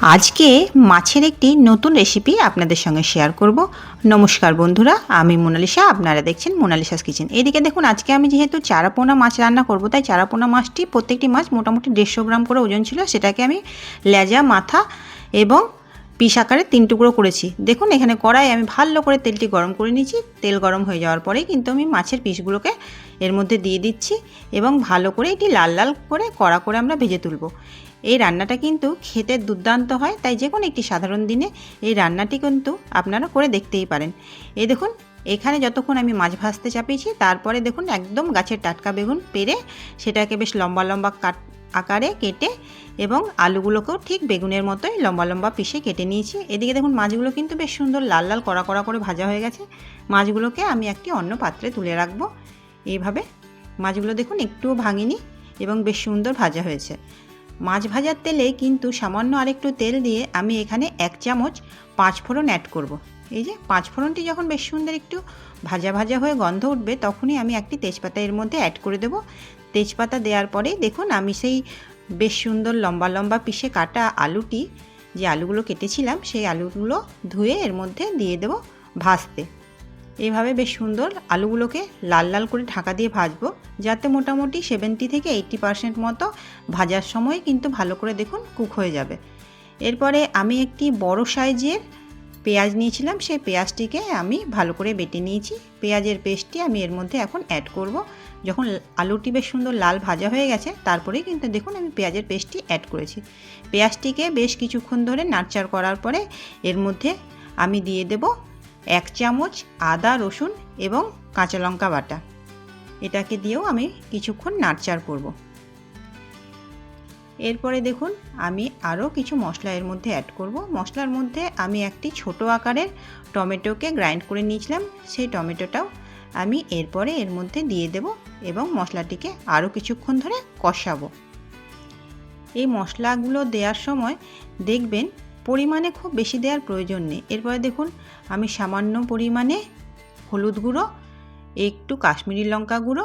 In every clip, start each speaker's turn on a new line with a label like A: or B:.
A: আজকে মাছের একটি নতুন রেসিপি আপনাদের সঙ্গে শেয়ার করব। নমস্কার বন্ধুরা, আমি মোনালিসা, আপনারা দেখছেন মোনালিসাস কিচেন। এদিকে দেখুন, আজকে আমি যেহেতু চারাপোনা মাছ রান্না করব, তাই চারাপোনা মাছটি, প্রত্যেকটি মাছ মোটামুটি দেড়শো গ্রাম করে ওজন ছিল, সেটাকে আমি লেজা, মাথা এবং পিস আকারে তিন টুকরো করেছি। দেখুন, এখানে কড়াই আমি ভালো করে তেলটি গরম করে নিয়েছি। তেল গরম হয়ে যাওয়ার পরেই কিন্তু আমি মাছের পিসগুলোকে এর মধ্যে দিয়ে দিচ্ছি এবং ভালো করে এটি লাল লাল করে কড়া করে আমরা ভেজে তুলব। এই রান্নাটা কিন্তু খেতে দুর্দান্ত হয়, তাই যে কোনো একটি সাধারণ দিনে এই রান্নাটি কিন্তু আপনারা করে দেখতেই পারেন। এই দেখুন, এখানে যতক্ষণ আমি মাছ ভাজতে চাপিয়েছি, তারপরে দেখুন একদম গাছের টাটকা বেগুন পেরে সেটাকে বেশ লম্বা লম্বা কাট আকারে কেটে এবং আলুগুলোকেও ঠিক বেগুনের মতোই লম্বা লম্বা পিসে কেটে নিয়েছি। এদিকে দেখুন মাছগুলো কিন্তু বেশ সুন্দর লাল লাল কড়া কড়া করে ভাজা হয়ে গেছে। মাছগুলোকে আমি একটি অন্য পাত্রে তুলে রাখব। এইভাবে মাছগুলো দেখুন একটুও ভাঙিনি এবং বেশ সুন্দর ভাজা হয়েছে। মাছ ভাজার তেলে কিন্তু সামান্য আরেকটু তেল দিয়ে আমি এখানে এক চামচ পাঁচ ফোড়ন অ্যাড করব। এই যে পাঁচ ফোড়নটি যখন বেশ সুন্দর একটু ভাজা ভাজা হয়ে গন্ধ উঠবে, তখনই আমি একটি তেজপাতা এর মধ্যে অ্যাড করে দেব তেজপাতা দেওয়ার পরে দেখুন, আমি সেই বেশ সুন্দর লম্বা লম্বা পিসে কাটা আলুটি, যে আলুগুলো কেটেছিলাম, সেই আলুগুলো ধুয়ে এর মধ্যে দিয়ে দেব ভাজতে এইভাবে বেশ সুন্দর আলুগুলোকে লাল লাল করে ঢাকা দিয়ে ভাজবো, যাতে মোটামুটি সেভেন্টি থেকে এইট্টি পারসেন্ট মতো ভাজার সময় কিন্তু ভালো করে দেখুন কুক হয়ে যাবে। এরপরে আমি একটি বড় সাইজের পেঁয়াজ নিয়েছিলাম, সেই পেঁয়াজটিকে আমি ভালো করে বেটে নিয়েছি। পেঁয়াজের পেস্টটি আমি এর মধ্যে এখন অ্যাড করব। যখন আলুটি বেশ সুন্দর লাল ভাজা হয়ে গেছে তারপরেই কিন্তু দেখুন আমি পেঁয়াজের পেস্টটি অ্যাড করেছি। পেঁয়াজটিকে বেশ কিছুক্ষণ ধরে নাড়চাড় করার পরে এর মধ্যে আমি দিয়ে দেব এক চামচ আদা, রসুন এবং কাঁচা লঙ্কা বাটা। এটাকে দিয়েও আমি কিছুক্ষণ নাড়চাড় করব। এরপরে দেখুন, আমি আরও কিছু মশলা এর মধ্যে অ্যাড করব। মশলার মধ্যে আমি একটি ছোট আকারের টমেটোকে গ্রাইন্ড করে নিয়েছিলাম। সেই টমেটোটাও আমি এরপরে এর মধ্যে দিয়ে দেব এবং মশলাটিকে আরও কিছুক্ষণ ধরে কষাবো। এই মশলাগুলো দেওয়ার সময় দেখবেন পরিমাণে খুব বেশি দেওয়ার প্রয়োজন নেই। এরপরে দেখুন, আমি সামান্য পরিমাণে হলুদ গুঁড়ো, একটু কাশ্মীরি লঙ্কা গুঁড়ো,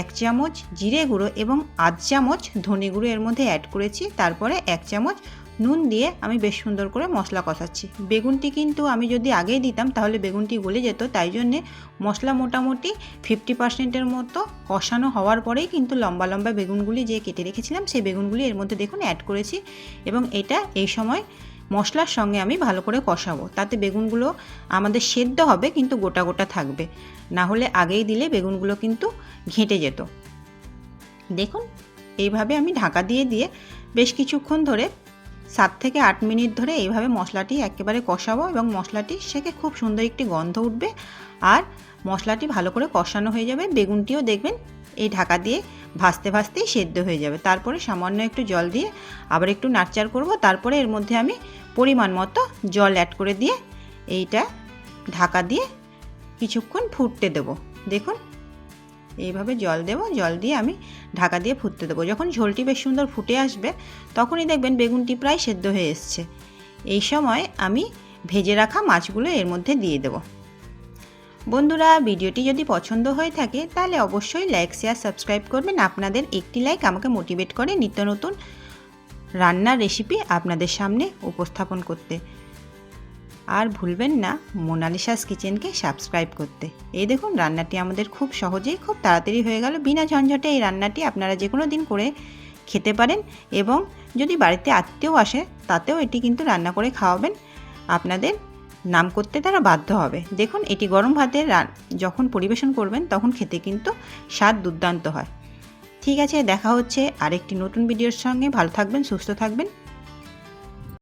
A: এক চামচ জিরে গুঁড়ো এবং আধ চামচ ধনে গুঁড়ো এর মধ্যে অ্যাড করেছি। তারপরে এক চামচ নুন দিয়ে আমি বেশ সুন্দর করে মশলা কষাচ্ছি। বেগুনটি কিন্তু আমি যদি আগেই দিতাম, তাহলে বেগুনটি গলে যেত। তাই জন্যে মশলা মোটামুটি ফিফটি পার্সেন্টের মতো কষানো হওয়ার পরেই কিন্তু লম্বা লম্বা বেগুনগুলি যে কেটে রেখেছিলাম, সেই বেগুনগুলি এর মধ্যে দেখুন অ্যাড করেছি এবং এটা এই সময় মশলার সঙ্গে আমি ভালো করে কষাবো। তাতে বেগুনগুলো আমাদের সেদ্ধ হবে, কিন্তু গোটা গোটা থাকবে। না হলে আগেই দিলে বেগুনগুলো কিন্তু ঘেঁটে যেত। দেখুন, এইভাবে আমি ঢাকা দিয়ে দিয়ে বেশ কিছুক্ষণ ধরে, সাত থেকে আট মিনিট ধরে এইভাবে মশলাটি একেবারে কষাবো এবং মশলাটি সেকে খুব সুন্দর একটি গন্ধ উঠবে। আর মশলাটি ভালো করে কষানো হয়ে যাবে। বেগুনটিও দেখবেন এই ঢাকা দিয়ে ভাজতে ভাজতেই সেদ্ধ হয়ে যাবে। তারপরে সামান্য একটু জল দিয়ে আবার একটু নাড়চাড় করব। তারপরে এর মধ্যে আমি পরিমাণ মতো জল অ্যাড করে দিয়ে এইটা ঢাকা দিয়ে কিছুক্ষণ ফুটতে দেবো। দেখুন, এইভাবে জল দেবো। জল দিয়ে আমি ঢাকা দিয়ে ফুটতে দেবো। যখন ঝোলটি বেশ সুন্দর ফুটে আসবে, তখনই দেখবেন বেগুনটি প্রায় সেদ্ধ হয়ে এসছে। এই সময় আমি ভেজে রাখা মাছগুলো এর মধ্যে দিয়ে দেবো। বন্ধুরা, ভিডিওটি যদি পছন্দ হয়ে থাকে, তাহলে অবশ্যই লাইক শেয়ার সাবস্ক্রাইব করবেন। আপনাদের একটি লাইক আমাকে মোটিভেট করে নিত্য নতুন রান্নার রেসিপি আপনাদের সামনে উপস্থাপন করতে। আর ভুলবেন না, মোনালিসাস কিচেনকে সাবস্ক্রাইব করতে। এই দেখুন, রান্নাটি আমাদের খুব সহজেই খুব তাড়াতাড়ি হয়ে গেল। বিনা ঝঞ্ঝটে এই রান্নাটি আপনারা যে কোনো দিন করে খেতে পারেন এবং যদি বাড়িতে আত্মীয় আসে, তাতেও এটি কিন্তু রান্না করে খাওয়াবেন। আপনাদের নাম করতে তারা বাধ্য হবে। দেখুন, এটি গরম ভাতে যখন পরিবেশন করবেন, তখন খেতে কিন্তু স্বাদ দুর্দান্ত হয়। ঠিক আছে, দেখা হচ্ছে আরেকটি নতুন ভিডিওর সঙ্গে। ভালো থাকবেন, সুস্থ থাকবেন।